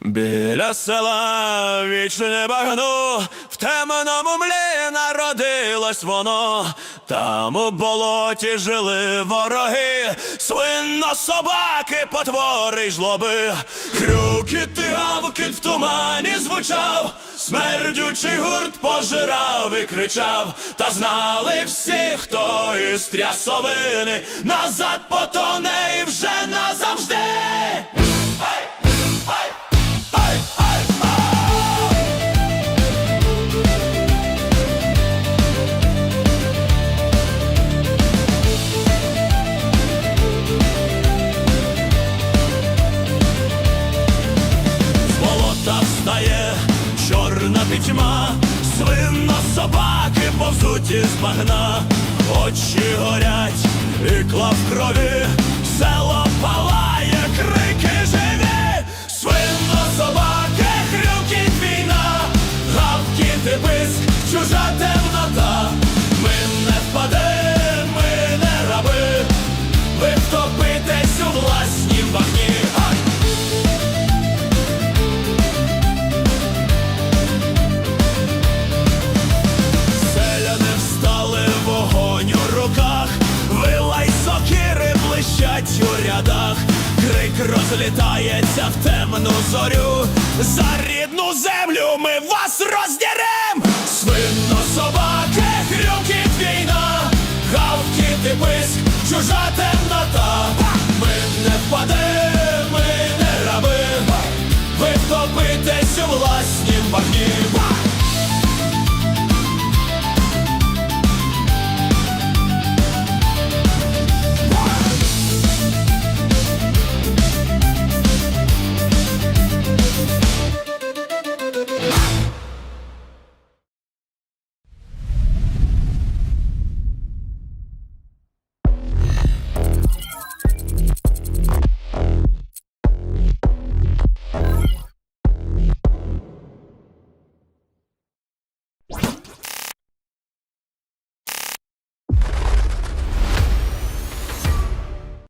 Біля села вічне багно, в темному млі народилось воно, там у болоті жили вороги, свинно собаки, потвори й жлоби, Хрюкіт і гавкіт в тумані звучав, смердючий гурт пожирав і кричав, та знали всі, хто із трясовини назад потоне болота чорна пітьма, свинно собаки повзуть із багна, очі горять, ікла в крові, село палає, крики живі, свинно собаки, хрюкіт війна, гавкіт і писк, чужа рядах, крик розлітається в темну зорю. За рідну землю ми вас роздерем!